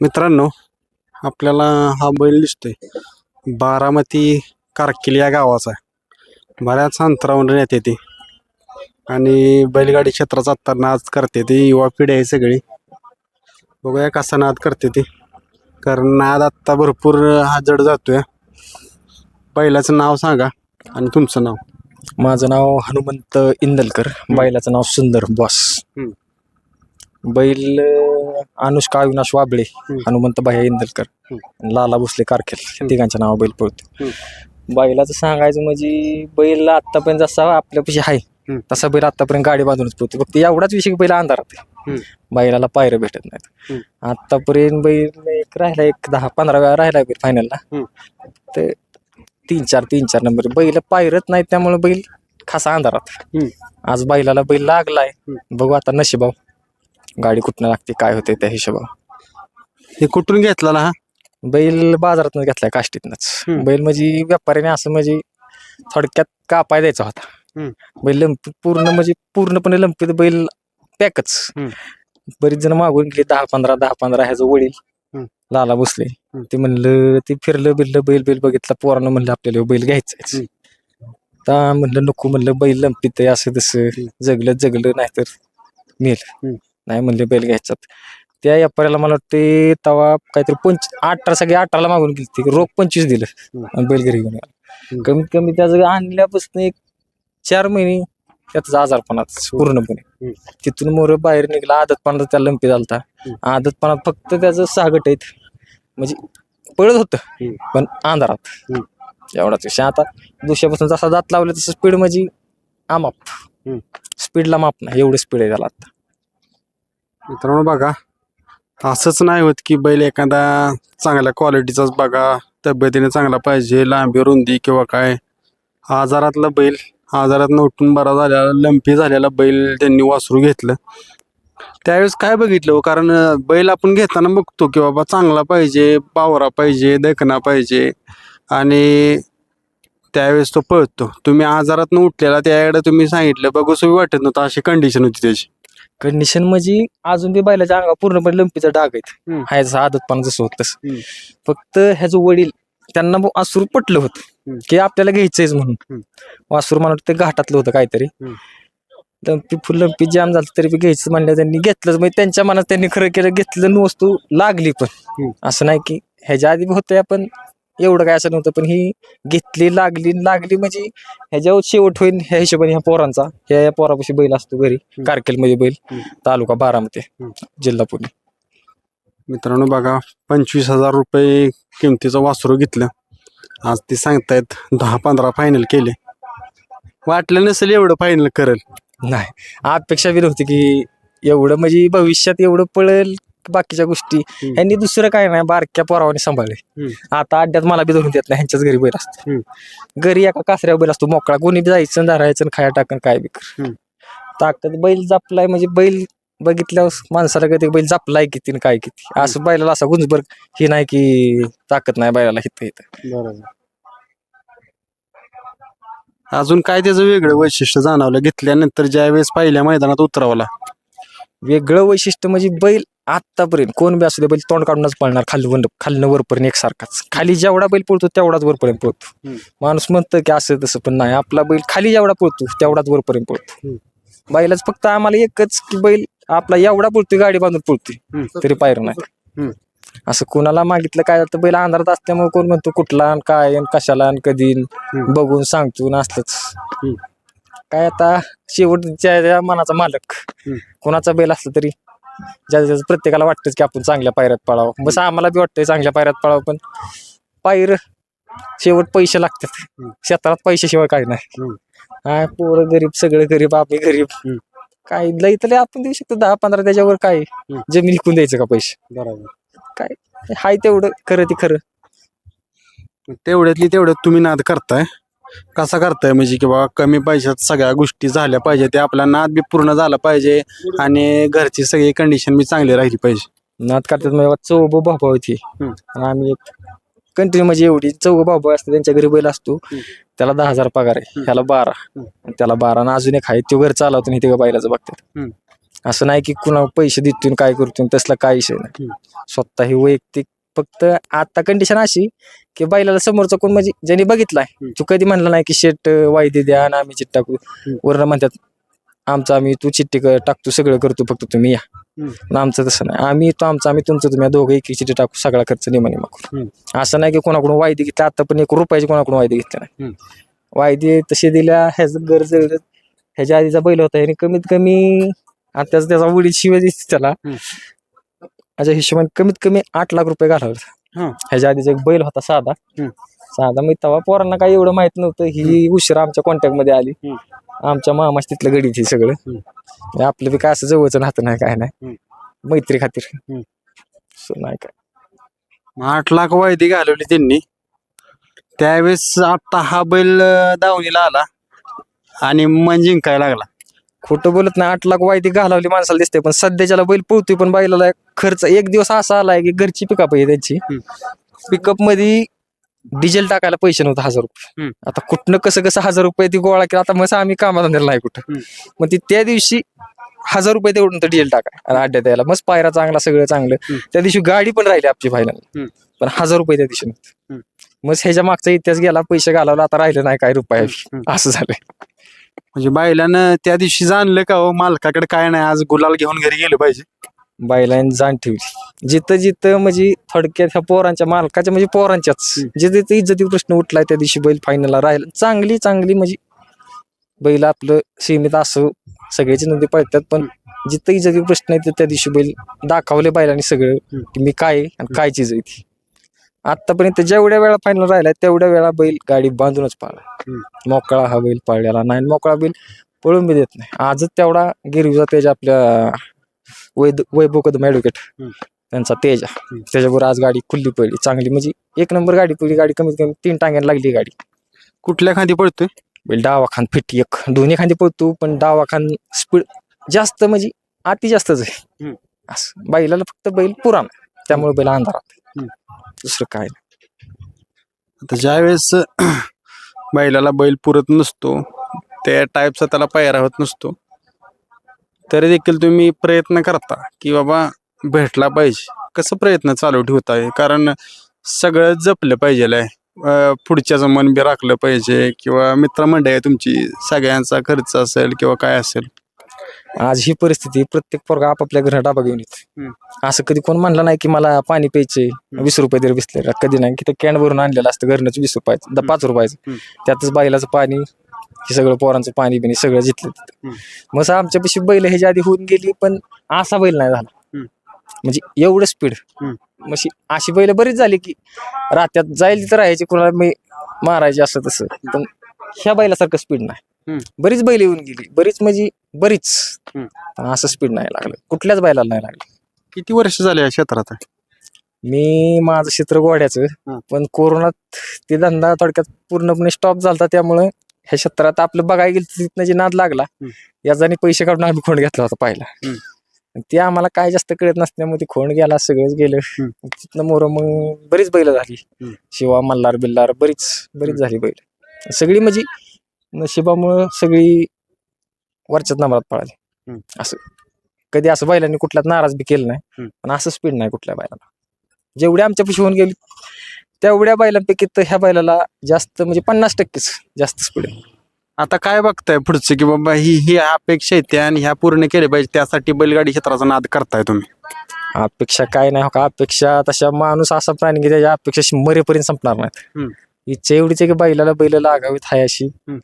मित्रांनो आपल्याला हा बैल दिसतोय. बारामती कारकिल या गावाचा आहे. बऱ्याच अंतरावरून येते ती. आणि बैलगाडी क्षेत्रात आता नाद करते ती युवा पिढी आहे सगळी. बघूया कसा नाद करते ती. कारण नाद आत्ता भरपूर हा जड जातोय. बैलाचं नाव सांगा आणि तुमचं नाव. माझं नाव हनुमंत इंदलकर. बैलाचं नाव सुंदर बॉस. हम्म. बैल अं, अनुष्का अविनाश वाबळे. हनुमंत भाई इंदलकर लाला भोसले कारखेल तिघांच्या नाव बैल पळतो. बैलाचं सांगायचं म्हणजे बैल आतापर्यंत जसा आपल्यापाशी आहे हम्म. तसा बैल आतापर्यंत गाडी बांधूनच पळतो फक्त एवढाच विषय की बैल अंधारात आहे. बैलाला पायऱ्या भेटत नाहीत हम्म. आतापर्यंत बैल एक राहिला एक दहा पंधरा वेळा राहिला बैल फायनलला हम्म. तर तीन चार तीन चार नंबर बैल पायरत नाहीत त्यामुळे बैल खासा अंधारात. आज बैलाला बैल लागलाय. बघू आता नशिबाव गाडी कुठनं लागते काय होते त्या हिशोबावर हे कुठून घेतलेला हा बैल बाजारातून घेतलाय काष्टीतनच हम्म. बैल म्हणजे व्यापाऱ्याने असं म्हणजे थोडक्यात कापाय द्यायचा होता हम्म. बैल लंपी पूर्ण म्हणजे पूर्णपणे लंपीत बैल पॅकच हम्म. बरीच जण मागून गेली दहा पंधरा दहा पंधरा ह्याचं वडील हम्म. लाला बसले हम्म. ते म्हणलं ते फिरलं बिरलं बैल बैल बघितला पोरानं म्हणलं आपल्याला ह्यो बैल हम्म. आता म्हणलं नको म्हणलं बैल लंपीत आहे असं तसं हम्म. जगलं जगलं नाहीतर मेल हम्म. नाही म्हणले बैल घ्यायचात त्या व्यापाऱ्याला मला वाटते तवा काहीतरी पंच अठरा सगळे अठराला मागून गेली ती रोख पंचवीस दिलं. आणि बैल घरी घेऊन आला. कमीत कमी त्याचं आणल्यापासून एक चार महिने त्याचा आजारपणात पूर्णपणे. तिथून मोर बाहेर निघला आदतपणात त्याला लंपी झालता. आदतपणात फक्त त्याचं सहा गट आहेत म्हणजे पळत होतं. पण अंधारात. एवढाच विषय आता दुसऱ्यापासून जसा दात लावले तसं स्पीड म्हणजे आमाप. स्पीडला माप नाही एवढं स्पीड आहे त्याला आता मित्रांनो बघा असंच नाही होत की बैल एखादा चांगल्या क्वालिटीचाच बघा तब्येतीने चांगला पाहिजे लांबी रुंदी किंवा काय. आजारातला बैल आजारात उठून बरा झालेला लंपी झालेला बैल त्यांनी वासरू घेतलं. त्यावेळेस काय बघितलं हो? कारण बैल आपण घेताना बघतो की बाबा चांगला पाहिजे पावरा पाहिजे दखना पाहिजे आणि त्यावेळेस तो पळतो. तुम्ही आजारातनं उठलेला त्याकडे तुम्ही सांगितलं बघूसही वाटत नव्हतं अशी कंडिशन होती त्याची. कंडिशन म्हणजे अजून ते बैलाच्या अंगा पूर्णपणे लंपीचा डाग आहेत हम्म. हाय जसं आदतपणा जसं होत तसं हम्म. फक्त ह्याचं वडील त्यांना ब- वासरू पटलं होतं हम्म. की आपल्याला घ्यायचंयच म्हणून हम्म. वासरू मला वाटतं ते घाटातलं होतं काहीतरी हम्म. लंपी फुल लंपी जाम झालं तरी बी घ्यायचं म्हणलं त्यांनी घेतलंच म्हणजे त्यांच्या मनात त्यांनी खरं केलं घेतलं आणि वस्तू लागली पण हम्म. असं नाही की ह्याच्या आधी होतं पण एवढं काय असं नव्हतं पण ही घेतली लागली लागली म्हणजे ह्याच्यावर शेवट होईल ह्या हिशोबाने ह्या पोरांचा. ह्या या पोरापाशी बैल असतो घरी कारकेलमध्ये बैल. तालुका बारामती. जिल्हा पुणे. मित्रांनो बघा पंचवीस हजार रुपये किमतीचं वासरू घेतलं. आज ते सांगतायत दहा पंधरा फायनल केले. वाटलं नसेल एवढं फायनल करेल. नाही अपेक्षा बी नव्हती की एवढं म्हणजे भविष्यात एवढं पळेल बाकीच्या गोष्टी. ह्यांनी दुसरं काय नाही बारक्या पोरावाने सांभाळले. आता अड्ड्यात मला बी धरून देत नाही ह्यांच्याच घरी बैल असतो. घरी एका कासऱ्यावर बैल असतो मोकळा. कोणी बी जायचं धरायचं खाया टाकन काय बी कर. ताकद बैल जापलाय म्हणजे बैल बघितल्यावर माणसाला कधी बैल जापलाय किती काय किती. असं बैलाला असा गुंजबर हे नाही की ताकद नाही बैलाला हित हित. अजून काय त्याचं वेगळं वैशिष्ट्य जाणवलं? घेतल्यानंतर ज्या वेळेस पहिल्या मैदानात उतरवला. वेगळं वैशिष्ट्य म्हणजे बैल आतापर्यंत कोण बी असू दे बैल तोंड काढूनच पळणार खाली खालनं वरपर्यंत एकसारखाच खाली जेवढा बैल पळतो तेवढाच वरपर्यंत पळतो. माणूस म्हणतं की असं तसं पण नाही आपला बैल खाली जेवढा पळतो तेवढाच वरपर्यंत पळतो. बैलाच फक्त आम्हाला एकच की बैल आपला एवढा पळतोय गाडी बांधून पळतोय तरी पायर नाही. असं कोणाला मागितलं काय जातं बैल अंधारात असल्यामुळे कोण म्हणतो कुठला आणि काय कशाला आणि कधी. बघून सांगतो असलंच हम्म. काय आता शेवटच्या मनाचा मालक. कोणाचा बैल असला तरी ज्या ज्याचं प्रत्येकाला वाटतंच की आपण चांगल्या पायऱ्यात पळावं. बस आम्हाला बी वाटतंय चांगल्या पायऱ्यात पळावं पण पायर शेवट पैसे लागतात. क्षेत्रात पैशाशिवाय काय नाही. हा पोरं गरीब सगळे गरीब आम्ही गरीब. काय लई तरी आपण देऊ शकतो दहा पंधरा त्याच्यावर काय. जमीन विकून द्यायचं का पैसे? बरोबर. हाय तेवढं खरं ते खरं. तेवढ्यातली तेवढ्यात तुम्ही नाद करताय. कसा करताय म्हणजे की बाबा कमी पैशात सगळ्या गोष्टी झाल्या पाहिजे ते आपला नाद बी पूर्ण झाला पाहिजे आणि घरची सगळी कंडिशन बी चांगली राहिली पाहिजे नाद करतात म्हणजे चौघ भाऊ होती हम्म. आणि आम्ही एक कंटिन्यू म्हणजे एवढी चौघ भाऊ असते त्यांच्या घरी बैल असतो हम्म. त्याला दहा हजार पगार आहे ह्याला बारा हम्म. आणि त्याला बारा आणि अजून एक आहे तो घर चालवतो आणि ते बैलाचं बघतात हम्म. असं नाही की कुणा पैसे देतून काय करतून तसला काय विषय नाही हम्म. स्वतः ही वैयक्तिक फक्त आता कंडिशन अशी की बैलाला समोरचा कोण म्हणजे ज्यांनी बघितलाय हम्म. तू कधी म्हणला नाही की शेट वायदे द्या आणि आम्ही चिट्टी टाकू वरनं म्हणतात आमचं आम्ही तू चिठ्ठी क- टाकतो सगळं करतो फक्त तुम्ही या हम्म. पण आमचं तसं नाही आम्ही तो आमचं आम्ही तुमचं तुम्ही दोघं एक चिठ्ठी टाकू सगळा खर्च निमा निमा करू हम्म. असं नाही की कोणाकडून वायदे घेतला आता पण एक रुपयाचे कोणाकडून वायदे घेतले नाही हम्म. वायदे तसे दिल्या ह्याचं गरज ह्याच्या आधीचा बैल होता ह्याने कमीत कमी आता त्याचा त्याचा वडील शिवाय दिसते त्याला हम्म. माझ्या हिशोबाने कमीत कमी आठ लाख रुपये घालावले हा. ह्याच्या आधीचा एक बैल होता साधा. हम्म. साधा मी तेव्हा पोरांना काही एवढं माहीत नव्हतं. ही उशिरा आमच्या कॉन्टॅक्टमध्ये आली. हम्म. आमच्या मामाच तिथलं गडीत हे सगळं. आपलं बी काय असं जवळचं नातं नाही काय नाही. मैत्री खातीर. हम्म. नाही काय. आठ लाख वायदे घालवली त्यांनी. त्यावेळेस आता हा बैल अं, दावणीला आला. आणि मन जिंकायला लागला. खोटं बोलत नाही आठ लाख वायदी घालावली माणसाला दिसते पण सध्याच्याला बैल पळतोय पण बैलाला खर्च एक दिवस असा आलाय की घरची पिकअप आहे त्यांची पिकअपमध्ये डिझेल टाकायला पैसे नव्हते हजार रुपये हम्म. आता कुठनं कसं कसं हजार रुपये ती गोळा केला आता मग आम्ही कामाला नेलं नाही कुठं हम्म. मग ती त्या दिवशी हजार रुपये तेवढं तर डिझेल टाकाय आणि अड्ड्यात यायला मस्त पायरा चांगला सगळं चांगलं हम्म. त्या दिवशी गाडी पण राहिली आमची फायनल हम्म. पण हजार रुपये त्या दिवशी नव्हते हम्म. मग ह्याच्या मागचा इतिहास गेला पैसे घालवला आता राहिलं नाही काय रुपये हम्म. असं झालंय म्हणजे बैलानं त्या दिवशी जाणलं का हो मालकाकडे काय नाही आज गुलाल घेऊन घरी गेलं पाहिजे. बैलांनी जाण ठेवली. जिथं जिथं म्हणजे थोडक्यात ह्या पोरांच्या मालकाच्या म्हणजे पोरांच्याच जिथे जिथे इज्जती प्रश्न उठलाय त्या दिवशी बैल फायनलला राहिला. चांगली चांगली म्हणजे बैल आपलं सीमित असं सगळ्याची नदी पळतात पण जिथं इज्जती प्रश्न आहेत त्या दिवशी बैल दाखवले बैलांनी सगळं की मी काय आहे आणि काय चीज आहे ती. आतापर्यंत जेवढ्या वेळा फायनल राहिलाय तेवढ्या वेळा बैल गाडी बांधूनच पाळला. मोकळा हा बैल पाळलेला नाही मोकळा बैल पळून बी देत नाही. आजच तेवढा गिरवीचा तेज आपल्या वैद वैभव कदम ॲडव्होकेट. त्यांचा तेज. त्याच्याबरोबर आज गाडी खुल्ली पडली चांगली. म्हणजे एक नंबर गाडी पडली गाडी कमीत कमी तीन टांग्याला लागली गाडी. कुठल्या खांदी पडतोय बैल डावा खान फिट एक. दोन्ही खांदी पळतो पण डावा खान स्पीड जास्त म्हणजे अति जास्तच आहे. असं. बैलाला फक्त बैल पुराण त्यामुळे बैल अंधारात. दुसरं काय नाही. आता ज्यावेळेस बैलाला बैल पुरत नसतो त्या टाईपचा त्याला पायरा होत नसतो तरी देखील तुम्ही प्रयत्न करता की बाबा भेटला पाहिजे. कसं प्रयत्न चालू ठेवता आहे कारण सगळं जपलं पाहिजे पुढच्याचं मन बी राखलं पाहिजे किंवा मित्रमंडळी आहे तुमची सगळ्यांचा खर्च असेल किंवा काय असेल आज ही परिस्थिती प्रत्येक पोरगा आपापल्या घरात डाबा घेऊन येतो. असं कधी कोण म्हणलं नाही की मला पाणी प्यायचे वीस रुपये तरी बिसले कधी नाही की ते कॅन भरून आणलेलं असतं घरनंच वीस रुपयाचं द- पाच रुपयाचं. त्यातच बैलाचं पाणी हे सगळं पोरांचं पाणी बिणी सगळं जिथलं तिथं. मग असं आमच्यापाशी बैल ह्याच्या आधी होऊन गेली पण असा बैल नाही झाला. म्हणजे एवढं स्पीड. मशी अशी बैल बरीच झाली की रात्यात जाईल तिथं राहायची कोणाला मी मारायचे असं तसं पण ह्या बैलासारखं स्पीड नाही. बरीच बैल येऊन गेली बरीच म्हणजे बरीच हम्म. पण असं स्पीड नाही लागलं कुठल्याच बैलाला नाही लागलं किती वर्ष झाले या क्षेत्रात मी माझं क्षेत्र गोड्याचं हं. पण कोरोनात ते धंदा थोडक्यात पूर्णपणे स्टॉप झालता त्यामुळं ह्या क्षेत्रात आपलं बघायला गेलं तर तिथनं जे नाद लागला हं. याच्याने पैसे काढून आम्ही खोंड घेतला होता पहिला ते आम्हाला काय जास्त कळत नसल्यामुळे ते खोंड गेला सगळंच गेलं. तिथनं मोर मग बरीच बैल झाली. शिवा मल्हार बिल्लार बरीच बरीच. झाली बैल सगळी म्हणजे नशिबामुळं सगळी वरच्याच नंबरात पळाली. असं. कधी असं बैलांनी कुठल्यात नाराज बी केलं नाही. पण असं स्पीड नाही कुठल्या बैलाला. जेवढ्या आमच्या पिशी होऊन गेली तेवढ्या बैलांपैकी तर ह्या बैलाला जास्त म्हणजे पन्नास टक्केच जास्त स्पीड आहे. आता काय बघताय पुढचं की बाबा ही ही अपेक्षा येते आणि ह्या पूर्ण केल्या पाहिजे त्यासाठी बैलगाडी क्षेत्राचा नाद करताय तुम्ही. अपेक्षा काय नाही हो का? अपेक्षा तशा माणूस असा प्राणी की त्याच्या अपेक्षा मरेपर्यंत संपणार नाहीत. हम्म. इच्छा एवढीच आहे की बैलाला बैल लागावीत हाय अशी. हम्म.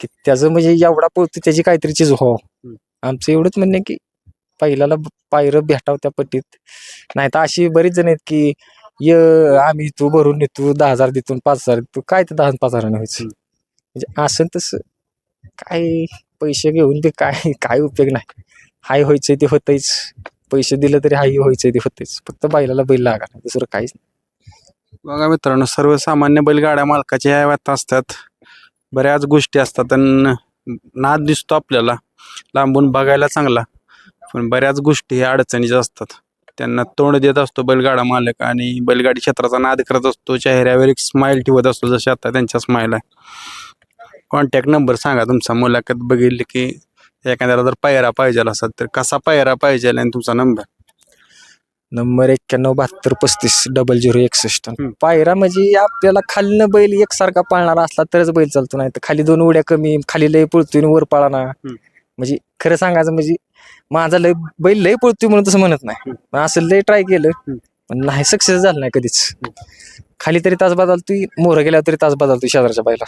की त्याचं म्हणजे एवढा पळतो त्याची काहीतरी चीज हो. हम्म. आमचं एवढंच म्हणणं आहे की बैलाला पायरं भेटावं त्या पट्टीत नाही तर अशी बरीच जण आहेत की य आम्ही तू भरून देतो दहा हजार देतो पाच हजार देतो. काय ते दहा पाच हजाराने व्हायचं. हम्म. म्हणजे असं तसं काय पैसे घेऊन ते काय काय उपयोग नाही. हाय व्हायचं ते होतंच पैसे दिले तरी हाही व्हायचं ते होतेच फक्त बैलाला बैल लागा नाही दुसरं काहीच नाही. बघा मित्रांनो सर्वसामान्य बैलगाड्या मालकाच्या याव्यात असतात. बऱ्याच गोष्टी असतात आणि नाद दिसतो आपल्याला लांबून बघायला चांगला. पण बऱ्याच गोष्टी ह्या अडचणीच्या असतात. त्यांना तोंड देत असतो बैलगाडा मालक आणि बैलगाडी क्षेत्राचा नाद करत असतो चेहऱ्यावर एक स्माईल ठेवत असतो जसे आता त्यांच्या स्माईल आहे. कॉन्टॅक्ट नंबर सांगा तुमचा. मुलाखत बघितली की एखाद्याला जर पायरा पाहिजे असेल तर कसा पायरा पाहिजे आणि तुमचा नंबर नंबर एक्क्याण्णव बहात्तर पस्तीस डबल झिरो एकसष्ट. पायरा म्हणजे आपल्याला खालीनं बैल एकसारखा पाळणारा असला तरच बैल चालतो नाही तर खाली दोन उड्या कमी खाली लय पळतोय आणि वर पाळाना म्हणजे खरं सांगायचं म्हणजे माझा लय बैल लय पळतोय म्हणून तसं म्हणत नाही. पण असं लय ट्राय केलं. पण नाही सक्सेस झालं नाही कधीच. खाली तरी तास बदलतोय मोर गेल्यावर तरी तास बदलतोय शेजारच्या बैला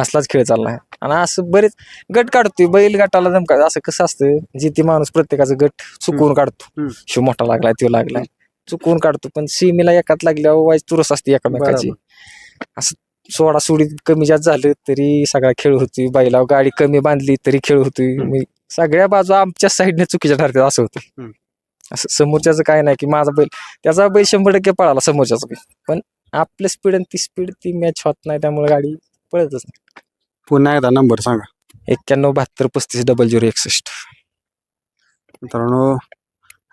असलाच खेळ चाललाय आणि असं बरेच गट काढतोय बैल गटाला धमका असं कसं असतं जिथे माणूस प्रत्येकाचं गट चुकवून काढतो. शिव मोठा लागलाय तो लागलाय. चुकवून काढतो पण सीमेला एकात लागल्यावर वाईज तुरस असते एकामेकाची. असं सोडा सोडीत कमी जास्त झालं तरी सगळा खेळ होतोय बैला गाडी कमी बांधली तरी खेळ होतोय. सगळ्या बाजू आमच्या साईडने चुकीच्या ठरतात असं होतं. असं समोरच्याचं काय नाही की माझा बैल त्याचा बैल शंभर टक्के पळाला समोरच्याचा बैल. पण आपलं स्पीड आणि ती स्पीड ती मॅच होत नाही त्यामुळे गाडी पळतच नाही. पुन्हा एकदा नंबर सांगा. एक्क्याण्णव बहात्तर पस्तीस डबल झिरो एकसष्ट. मित्रांनो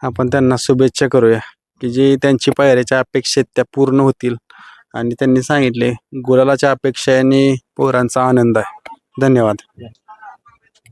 आपण त्यांना शुभेच्छा करूया की जे त्यांची पायऱ्याच्या अपेक्षा आहेत त्या पूर्ण होतील. आणि त्यांनी सांगितले गुलालाच्या अपेक्षा आणि पोरांचा आनंद आहे. धन्यवाद.